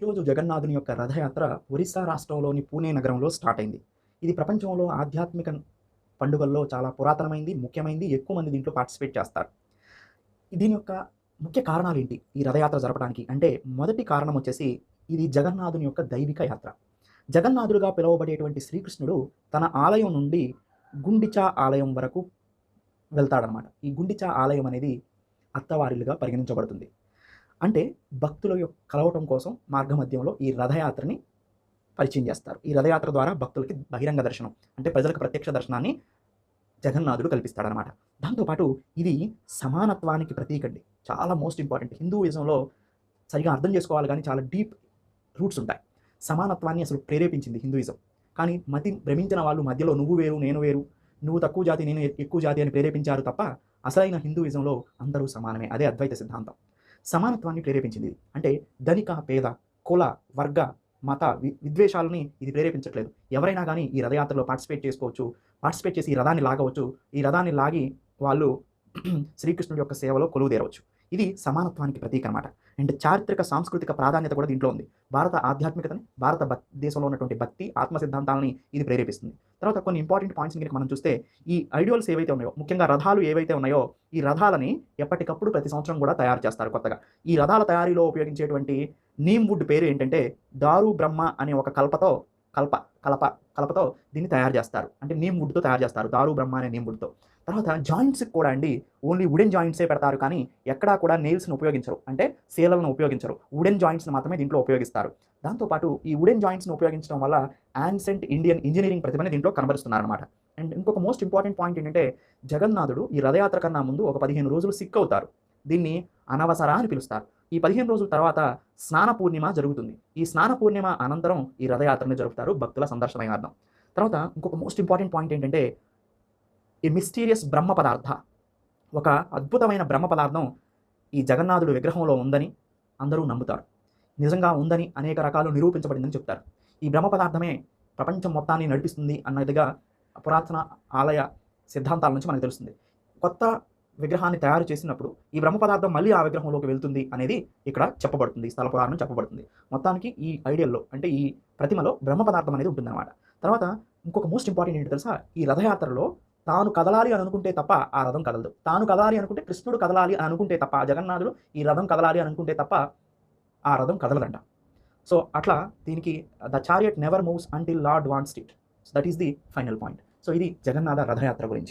ఈరోజు జగన్నాథుని యొక్క రథయాత్ర ఒరిస్సా రాష్ట్రంలోని పూణే నగరంలో స్టార్ట్ అయింది. ఇది ప్రపంచంలో ఆధ్యాత్మిక పండుగల్లో చాలా పురాతనమైంది ముఖ్యమైనది ఎక్కువ మంది దీంట్లో పార్టిసిపేట్ చేస్తారు. దీని యొక్క ముఖ్య కారణాలు ఏంటి? ఈ రథయాత్ర జరపడానికి అంటే మొదటి కారణం వచ్చేసి ఇది జగన్నాథుని యొక్క దైవిక యాత్ర. జగన్నాథుడుగా పిలువబడేటువంటి శ్రీకృష్ణుడు తన ఆలయం నుండి గుండిచా ఆలయం వరకు వెళ్తాడనమాట ఈ గుండిచా ఆలయం అనేది అత్తవారిలుగా పరిగణించబడుతుంది. అంటే భక్తుల యొక్క కలవటం కోసం మార్గమధ్యంలో ఈ రథయాత్రని పరిచయం చేస్తారు. ఈ రథయాత్ర ద్వారా భక్తులకి బహిరంగ దర్శనం అంటే ప్రజలకు ప్రత్యక్ష దర్శనాన్ని జగన్నాథుడు కల్పిస్తాడనమాట. దాంతోపాటు ఇది సమానత్వానికి ప్రతీక అండి. చాలా మోస్ట్ ఇంపార్టెంట్ హిందూయిజంలో సరిగా అర్థం చేసుకోవాలి కానీ చాలా డీప్ రూట్స్ ఉంటాయి. సమానత్వాన్ని అసలు ప్రేరేపించింది హిందూయిజం. కానీ మతి భ్రమించిన వాళ్ళు మధ్యలో నువ్వు వేరు నేను వేరు నువ్వు తక్కువ జాతి నేను ఎక్కువ జాతి అని ప్రేరేపించారు తప్ప అసలైన హిందూయిజంలో అందరూ సమానమే. అదే అద్వైత సిద్ధాంతం. సమానత్వాన్ని ప్రేరేపించింది. అంటే ధనిక పేద కుల వర్గ మత వి విద్వేషాలని ఇది ప్రేరేపించట్లేదు. ఎవరైనా కానీ ఈ రథయాత్రలో పార్టిసిపేట్ చేసుకోవచ్చు పార్టిసిపేట్ చేసి ఈ రథాన్ని లాగవచ్చు ఈ రథాన్ని లాగి వాళ్ళు శ్రీకృష్ణుడి యొక్క సేవలో కొలువుదేరవచ్చు. ఇది సమానత్వానికి ప్రతీక అన్నమాట అండ్ చారిత్రక సాంస్కృతిక ప్రాధాన్యత కూడా దీంట్లో ఉంది. భారత ఆధ్యాత్మికతని భారత దేశంలో ఉన్నటువంటి భక్తి ఆత్మ సిద్ధాంతాలని ఇది ప్రేరేపిస్తుంది. తర్వాత కొన్ని ఇంపార్టెంట్ పాయింట్స్ కనుక మనం చూస్తే ఈ ఐడియల్స్ ఏవైతే ఉన్నాయో ముఖ్యంగా రథాలు ఏవైతే ఉన్నాయో ఈ రథాలని ఎప్పటికప్పుడు ప్రతి సంవత్సరం కూడా తయారు చేస్తారు కొత్తగా. ఈ రథాల తయారీలో ఉపయోగించేటువంటి నీమ్ వుడ్ పేరు ఏంటంటే దారు బ్రహ్మ అనే ఒక కల్పతో కలప కలప కలపతో దీన్ని తయారు చేస్తారు. అంటే నీమ్ వుడ్తో తయారు చేస్తారు. దారు బ్రహ్మ అనే నేమ్ వుడ్తో. తర్వాత జాయింట్స్కి కూడా అండి ఓన్లీ వుడెన్ జాయింట్సే పెడతారు కానీ ఎక్కడా కూడా నెయిల్స్ని ఉపయోగించరు. అంటే సేలలను ఉపయోగించరు. వుడెన్ జాయింట్స్ని మాత్రమే దీంట్లో ఉపయోగిస్తారు. దాంతోపాటు ఈ వుడెన్ జాయింట్స్ని ఉపయోగించడం వల్ల యాన్సెంట్ ఇండియన్ ఇంజనీరింగ్ ప్రతిభని దీంట్లో కనబరుస్తున్నారనమాట అండ్ ఇంకొక మోస్ట్ ఇంపార్టెంట్ పాయింట్ ఏంటంటే జగన్నాథుడు ఈ రథయాత్ర కన్నా ముందు ఒక పదిహేను రోజులు సిక్ అవుతారు దీన్ని అనవసర అని పిలుస్తారు. ఈ పదిహేను రోజుల తర్వాత స్నాన పూర్ణిమ జరుగుతుంది. ఈ స్నాన పూర్ణిమ అనంతరం ఈ రథయాత్రను జరుపుతారు భక్తుల సందర్శనార్థం తర్వాత ఇంకొక మోస్ట్ ఇంపార్టెంట్ పాయింట్ ఏంటంటే ఈ మిస్టీరియస్ బ్రహ్మ పదార్థ. ఒక అద్భుతమైన బ్రహ్మ పదార్థం ఈ జగన్నాథుడు విగ్రహంలో ఉందని అందరూ నమ్ముతారు. నిజంగా ఉందని అనేక రకాలు నిరూపించబడిందని చెప్తారు. ఈ బ్రహ్మ పదార్థమే ప్రపంచం మొత్తాన్ని నడిపిస్తుంది అన్నదిగా పురాతన ఆలయ సిద్ధాంతాల నుంచి మనకు తెలుస్తుంది. కొత్త విగ్రహాన్ని తయారు చేసినప్పుడు ఈ బ్రహ్మ పదార్థం మళ్ళీ ఆ విగ్రహంలోకి వెళ్తుంది అనేది ఇక్కడ చెప్పబడుతుంది స్థల పురాణం చెప్పబడుతుంది. మొత్తానికి ఈ ఐడియల్లో అంటే ఈ ప్రతిమలో బ్రహ్మ పదార్థం అనేది ఉంటుందన్నమాట. తర్వాత ఇంకొక మోస్ట్ ఇంపార్టెంట్ ఏంటి తెలుసా? ఈ రథయాత్రలో తాను కదలాలి అని అనుకుంటే తప్ప ఆ రథం కదలదు. తాను కదలాలి అనుకుంటే కృష్ణుడు కదలాలి అని అనుకుంటే తప్ప జగన్నాథుడు ఈ రథం కదలాలి అని అనుకుంటే తప్ప ఆ రథం కదలదంట. సో అట్లా దీనికి the chariot never moves until lord wants it. That is the final point so ఇది జగన్నాథ రథయాత్ర గురించి.